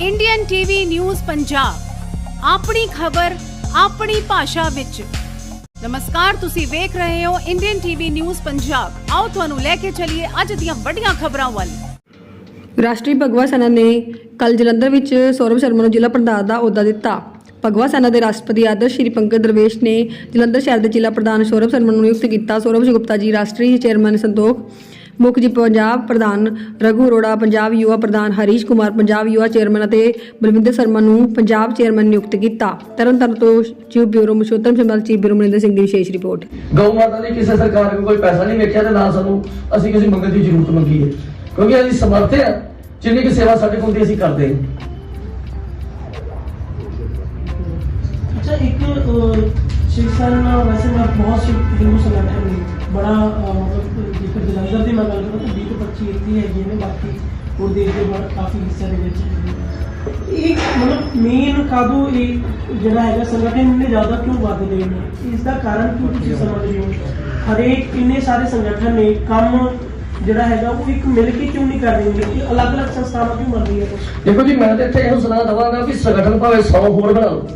Indian TV news Punjab ਆਪਣੀ ਖਬਰ, ਆਪਣੀ ਭਾਸ਼ਾ ਵਿੱਚ। ਨਮਸਕਾਰ, ਤੁਸੀਂ ਵੇਖ ਰਹੇ ਹੋ ਇੰਡੀਅਨ ਟੀਵੀ ਨਿਊਜ਼ ਪੰਜਾਬ ਆਓ ਤੁਹਾਨੂੰ ਲੈ ਕੇ ਚੱਲੀਏ ਅੱਜ ਦੀਆਂ ਵੱਡੀਆਂ ਖਬਰਾਂ ਵੱਲ। ਰਾਸ਼ਟਰੀ ਭਗਵਾ ਸੈਨਾ ਨੇ ਕੱਲ ਜਲੰਧਰ ਵਿੱਚ ਸੌਰਵ ਸ਼ਰਮਾ ਨੂੰ ਜ਼ਿਲ੍ਹਾ ਪ੍ਰਧਾਨ ਦਾ ਅਹੁਦਾ ਦਿੱਤਾ। ਭਗਵਾ ਸੈਨਾ ਦੇ ਰਾਸ਼ਟਰਪਤੀ ਆਦਰਸ਼ ਸ਼੍ਰੀ ਪੰਕਜ ਦਰਵੇਸ਼ ਨੇ ਜਲੰਧਰ ਸ਼ਹਿਰ ਦੇ ਜ਼ਿਲ੍ਹਾ ਪ੍ਰਧਾਨ ਸੌਰਵ ਸ਼ਰਮਾ ਨੂੰ ਨਿਯੁਕਤ ਕੀਤਾ। ਸੌਰਵ ਗੁਪਤਾ ਜੀ, ਰਾਸ਼ਟਰੀ ਚੇਅਰਮੈਨ ਸੰਤੋਖ ਮੁੱਖ ਜੀ ਪੰਜਾਬ ਪ੍ਰਧਾਨ ਰਘੂ ਰੋੜਾ ਪੰਜਾਬ ਯੁਵਾ ਪ੍ਰਧਾਨ ਹਰੀਸ਼ ਕੁਮਾਰ ਪੰਜਾਬ ਯੁਵਾ ਚੇਅਰਮੈਨ ਅਤੇ ਬਲਵਿੰਦਰ ਸ਼ਰਮਾ ਨੂੰ ਪੰਜਾਬ ਚੇਅਰਮੈਨ ਨਿਯੁਕਤ ਕੀਤਾ। ਤਰਨਤਾਰਨ ਤੋਂ ਚੀਫ ਬਿਊਰੋ ਮਸ਼ੋਤਮ ਸ਼ਮਲ ਚੀਫ ਬਿਊਰੋ ਮਨਿੰਦਰ ਸਿੰਘ ਦੀ ਵਿਸ਼ੇਸ਼ ਰਿਪੋਰਟ। ਗਊ ਮਾਤਾ ਦੀ ਕਿਸੇ ਸਰਕਾਰ ਨੂੰ ਕੋਈ ਪੈਸਾ ਨਹੀਂ ਵੇਖਿਆ ਤੇ ਨਾ ਸਾਨੂੰ ਅਸੀਂ ਕਿਸੇ ਮੰਗਣ ਦੀ ਜ਼ਰੂਰਤ ਮੰਗੀ ਹੈ। ਕਿਉਂਕਿ ਅਸੀਂ ਸਮਰਥ ਹਾਂ ਜਿੰਨੀ ਕਿ ਸੇਵਾ ਸਾਡੇ ਕੋਲ ਦੀ ਅਸੀਂ ਕਰਦੇ ਹਾਂ। ਅੱਛਾ ਵੈਸੇ ਮੈਂ ਬਹੁਤ ਫਿਲਮ ਸੁਣਾਇਆ ਬੜਾ ਮਤਲਬ ਅੰਦਰ ਦੀ ਮੈਂ ਗੱਲ ਕਰਾਂ ਤਾਂ 20 ਤੋਂ 25 ਇੱਥੇ ਹੈਗੀ ਨੇ ਬਾਕੀ ਹੋਰ ਦੇਸ਼ ਦੇ ਬਾਹਰ ਕਾਫੀ ਹਿੱਸੇ ਦੇ ਵਿੱਚ ਇਹ ਮਤਲਬ ਮੇਨ ਕਾਦੋ ਇਹ ਜਿਹੜਾ ਹੈਗਾ ਸੰਗਠਨ ਨੇ ਜ਼ਿਆਦਾ ਕਿਉਂ ਵੱਧ ਗਏ ਨੇ? ਇਸ ਦਾ ਕਾਰਨ ਕੀ ਤੁਸੀਂ ਸਮਝਦੇ ਹੋ? ਹਰੇਕ ਇੰਨੇ ਸਾਰੇ ਸੰਗਠਨ ਨੇ ਕੰਮ ਜਿਹੜਾ ਹੈਗਾ ਉਹ ਇੱਕ ਮਿਲ ਕੇ ਕਿਉਂ ਨਹੀਂ ਕਰ ਰਹੇ ਕਿ ਅਲੱਗ-ਅਲੱਗ ਸੰਸਥਾਵਾਂ ਕਿਉਂ ਬਣ ਰਹੀਆਂ ਦੇਖੋ ਜੀ ਮੈਂ ਤਾਂ ਇੱਥੇ ਇਹਨੂੰ ਸਲਾਹ ਦਵਾਂਗਾ ਕਿ ਸੰਗਠਨ ਭਾਵੇਂ 100 ਹੋਰ ਬਣਾ ਲਓ।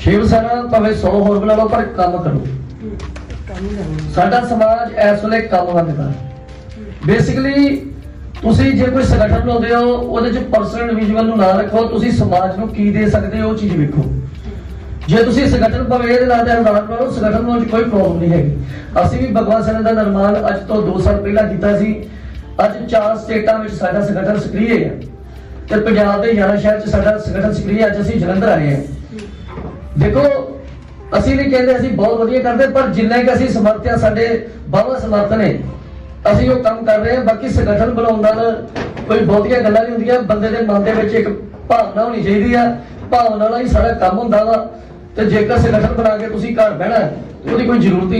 ਸ਼ਿਵ ਸੈਨਾ ਭਾਵੇਂ 100 ਹੋਰ ਬਣਾ ਲਓ ਪਰ ਕੰਮ ਕਰੋ। ਸਾਡਾ ਸਮਾਜ ਇਸ ਵੇਲੇ ਕੰਮ ਮੰਗਦਾ ਬੇਸਿਕਲੀ ਤੁਸੀਂ ਜੇ ਕੋਈ ਸੰਗਠਨ ਬਣਾਉਂਦੇ ਹੋ, ਉਹਦੇ ਚ ਪਰਸਨਲ ਇੰਡੀਵਿਜੂਅਲ ਨੂੰ ਨਾ ਰੱਖੋ, ਤੁਸੀਂ ਸਮਾਜ ਨੂੰ ਕੀ ਦੇ ਸਕਦੇ ਹੋ, ਉਹ ਚੀਜ਼ ਵੇਖੋ। ਜੇ ਤੁਸੀਂ ਸੰਗਠਨ ਭਾਵੇਂ ਇਹਦੇ ਨਾਲ ਦਾ ਨਿਰਮਾਣ ਕਰੋ ਸੰਗਠਨ ਨੂੰ ਕੋਈ ਪ੍ਰੋਬਲਮ ਨਹੀਂ ਹੈਗੀ। ਅਸੀਂ ਵੀ ਭਗਵਾਨ ਸੈਨਾ ਦਾ ਨਿਰਮਾਣ ਅੱਜ ਤੋਂ 2 ਸਾਲ ਪਹਿਲਾਂ ਕੀਤਾ ਸੀ। ਅੱਜ ਚਾਰ ਸਟੇਟਾਂ ਵਿੱਚ ਸਾਡਾ ਸੰਗਠਨ ਸਕਰੀਏ ਹੈ ਤੇ ਪੰਜਾਬ ਦੇ 11 ਸ਼ਹਿਰ 'ਚ ਸਾਡਾ ਸੰਗਠਨ ਸਕਰੀਏ ਅੱਜ ਅਸੀਂ ਜਲੰਧਰ ਆਏ ਹਾਂ ਦੇਖੋ ਅਸੀਂ ਵੀ ਕਹਿੰਦੇ ਅਸੀਂ ਬਹੁਤ ਵਧੀਆ ਕਰਦੇ, ਪਰ ਜਿੰਨਾ ਕਿ ਅਸੀਂ ਸਮਰਥ ਹਾਂ ਸਾਡੇ ਬਾਵਾ ਸਮਰਥ ਨੇ। ਅਸੀਂ ਉਹ ਕੰਮ ਕਰ ਰਹੇ ਹਾਂ, ਬਾਕੀ ਸੰਗਠਨ ਬਣਾਉਣ ਨਾਲ ਕੋਈ ਬਹੁਤੀਆਂ ਗੱਲਾਂ ਨਹੀਂ ਹੁੰਦੀਆਂ। ਬੰਦੇ ਦੇ ਮਨ ਦੇ ਵਿੱਚ ਇੱਕ ਭਾਵਨਾ ਹੋਣੀ ਚਾਹੀਦੀ ਆ। ਭਾਵਨਾ ਨਾਲ ਹੀ ਸਾਰਾ ਕੰਮ ਹੁੰਦਾ ਵਾ। ਤੇ ਜੇਕਰ ਸੰਗਠਨ ਬਣਾ ਕੇ ਤੁਸੀਂ ਘਰ ਬਹਿਣਾ, ਉਹਦੀ ਕੋਈ ਜ਼ਰੂਰਤ ਨਹੀਂ